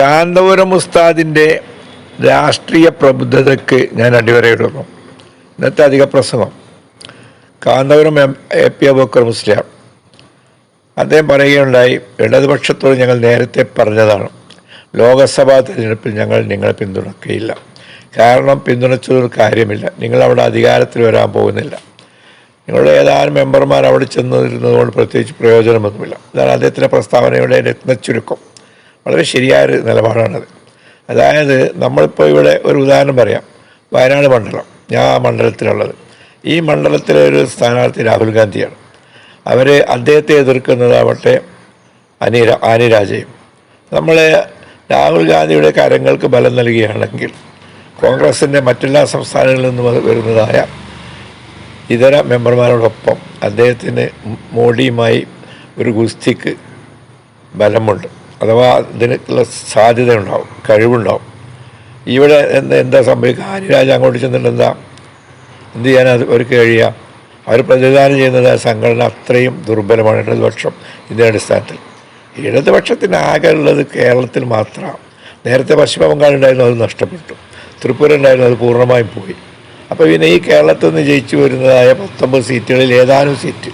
കാന്തപുരം ഉസ്താദിന്റെ രാഷ്ട്രീയ പ്രബുദ്ധതയ്ക്ക് ഞാൻ അടിവരയിടുന്നു. ഇന്നത്തെ അധിക പ്രസംഗം. Kanthapuram M A P Aboobacker Musliyar. അദ്ദേഹം പറയുകയുണ്ടായി ഇടതുപക്ഷത്തോട് ഞങ്ങൾ നേരത്തെ പറഞ്ഞതാണ് ലോകസഭാ തിരഞ്ഞെടുപ്പിൽ ഞങ്ങൾ നിങ്ങളെ പിന്തുണക്കുകയില്ല. കാരണം പിന്തുണച്ചതൊരു കാര്യമില്ല. നിങ്ങൾ അവിടെ അധികാരത്തിൽ വരാൻ പോകുന്നില്ല. നിങ്ങളുടെ ഏതാനും മെമ്പർമാർ അവിടെ ചെന്നിരുന്നതുകൊണ്ട് പ്രത്യേകിച്ച് പ്രയോജനമൊന്നുമില്ല. ഇതാണ് അദ്ദേഹത്തിന്റെ പ്രസ്താവനയുടെ രത്നച്ചുരുക്കം. വളരെ ശരിയായൊരു നിലപാടാണത്. അതായത് നമ്മളിപ്പോൾ ഇവിടെ ഒരു ഉദാഹരണം പറയാം. വയനാട് മണ്ഡലം. ഞാൻ ആ മണ്ഡലത്തിലുള്ളത്. ഈ മണ്ഡലത്തിലെ ഒരു സ്ഥാനാർത്ഥി രാഹുൽ ഗാന്ധിയാണ്. അവർ അദ്ദേഹത്തെ എതിർക്കുന്നതാവട്ടെ അനി ആനി രാജയും. നമ്മൾ രാഹുൽ ഗാന്ധിയുടെ കരങ്ങൾക്ക് ബലം നൽകുകയാണെങ്കിൽ കോൺഗ്രസിന്റെ മറ്റെല്ലാ സംസ്ഥാനങ്ങളിൽ നിന്നും വരുന്നതായ ഇതര മെമ്പർമാരോടൊപ്പം അദ്ദേഹത്തിന് മോഡിയുമായി ഒരു ഗുസ്തിക്ക് ബലമുണ്ട്. അഥവാ ഇതിനുള്ള സാധ്യത ഉണ്ടാവും കഴിവുണ്ടാവും. ഇവിടെ എന്താ എന്താ സംഭവിക്കുക ആര്യരാജ അങ്ങോട്ട് ചെന്നിട്ട് എന്താ? ചെയ്യാൻ അവർക്ക് കഴിയുക അവർ പ്രതിദാനം ചെയ്യുന്നത് സംഘടന അത്രയും ദുർബലമാണ്. ഇടതുപക്ഷം ഇതിന്റെ അടിസ്ഥാനത്തിൽ. ഇടതുപക്ഷത്തിന് ആകെ ഉള്ളത് കേരളത്തിൽ മാത്രമാണ് നേരത്തെ പശ്ചിമ ബംഗാൾ ഉണ്ടായിരുന്നു അത് നഷ്ടപ്പെട്ടു. ത്രിപുര ഉണ്ടായിരുന്നു അത് പൂർണമായും പോയി. അപ്പോൾ പിന്നെ ഈ കേരളത്തിൽ നിന്ന് ജയിച്ചു വരുന്നതായ പത്തൊമ്പത് സീറ്റുകളിൽ ഏതാനും സീറ്റ്.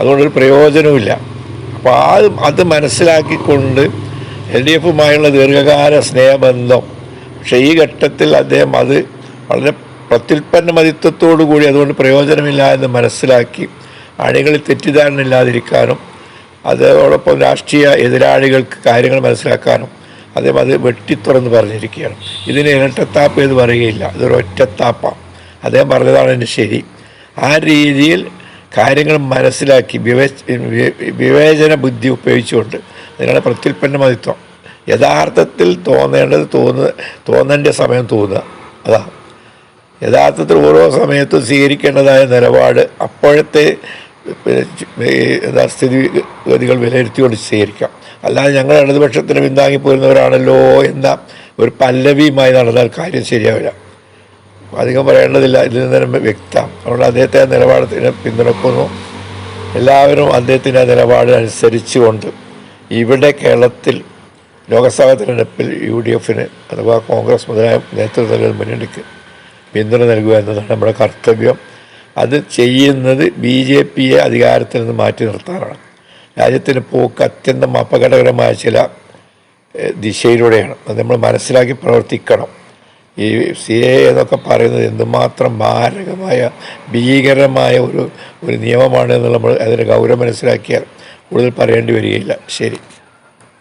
അതുകൊണ്ടൊരു പ്രയോജനവുമില്ല. അപ്പോൾ ആ അത് മനസ്സിലാക്കിക്കൊണ്ട് എൽ ഡി എഫുമായുള്ള ദീർഘകാല സ്നേഹബന്ധം. പക്ഷേ ഈ ഘട്ടത്തിൽ അദ്ദേഹം അത് വളരെ പ്രത്യുൽപ്പന്ന കൂടി അതുകൊണ്ട് പ്രയോജനമില്ല എന്ന് മനസ്സിലാക്കി അണികളിൽ തെറ്റിദ്ധാരണ ഇല്ലാതിരിക്കാനും അതോടൊപ്പം രാഷ്ട്രീയ എതിരാളികൾക്ക് കാര്യങ്ങൾ മനസ്സിലാക്കാനും അദ്ദേഹം അത് വെട്ടിത്തുറന്ന് പറഞ്ഞിരിക്കുകയാണ്. ഇതിന് ഇരട്ടത്താപ്പ് എന്ന് പറയുകയില്ല. ഇതൊരു ഒറ്റത്താപ്പാണ് അദ്ദേഹം പറഞ്ഞതാണ് എന്റെ ശരി. ആ രീതിയിൽ കാര്യങ്ങൾ മനസ്സിലാക്കി വിവേചന ബുദ്ധി ഉപയോഗിച്ചുകൊണ്ട് നിങ്ങളുടെ പ്രത്യുൽപ്പന്ന മതിത്വം. യഥാർത്ഥത്തിൽ തോന്നേണ്ടത് തോന്നു തോന്നേണ്ട സമയം തോന്നുക. അതാ. യഥാർത്ഥത്തിൽ ഓരോ സമയത്തും സ്വീകരിക്കേണ്ടതായ നിലപാട് അപ്പോഴത്തെ സ്ഥിതിഗതികൾ വിലയിരുത്തിക്കൊണ്ട് സ്വീകരിക്കാം. അല്ലാതെ ഞങ്ങൾ ഇടതുപക്ഷത്തിന് പിന്താങ്ങി പോരുന്നവരാണല്ലോ എന്ന ഒരു പല്ലവിയുമായി നടന്നാൽ കാര്യം ശരിയാവില്ല. അധികം പറയേണ്ടതില്ല. ഇതിൽ നിന്ന് വ്യക്തം. അതുകൊണ്ട് അദ്ദേഹത്തെ നിലപാടത്തിന് പിന്തുണക്കുന്നു. എല്ലാവരും അദ്ദേഹത്തിന്റെ ആ നിലപാടിനനുസരിച്ചുകൊണ്ട് ഇവിടെ കേരളത്തിൽ ലോക്സഭാ തിരഞ്ഞെടുപ്പിൽ യു ഡി എഫിന് അഥവാ കോൺഗ്രസ് മുതലായ നേതൃത്വത്തിൽ മുന്നണിക്ക് പിന്തുണ നൽകുക എന്നതാണ് നമ്മുടെ കർത്തവ്യം. അത് ചെയ്യുന്നത് ബി ജെ പിയെ അധികാരത്തിൽ നിന്ന് മാറ്റി നിർത്താനാണ്. രാജ്യത്തിന് പോക്ക് അത്യന്തം അപകടകരമായ ചില ദിശയിലൂടെയാണ്. അത് നമ്മൾ മനസ്സിലാക്കി പ്രവർത്തിക്കണം. ഈ സി എ എന്നൊക്കെ പറയുന്നത് എന്തുമാത്രം മാരകമായ ഭീകരമായ ഒരു ഒരു നിയമമാണ് എന്ന് നമ്മൾ അതിന്റെ ഗൗരവം മനസ്സിലാക്കിയാൽ കൂടുതൽ പറയേണ്ടി വരികയില്ല. ശരി.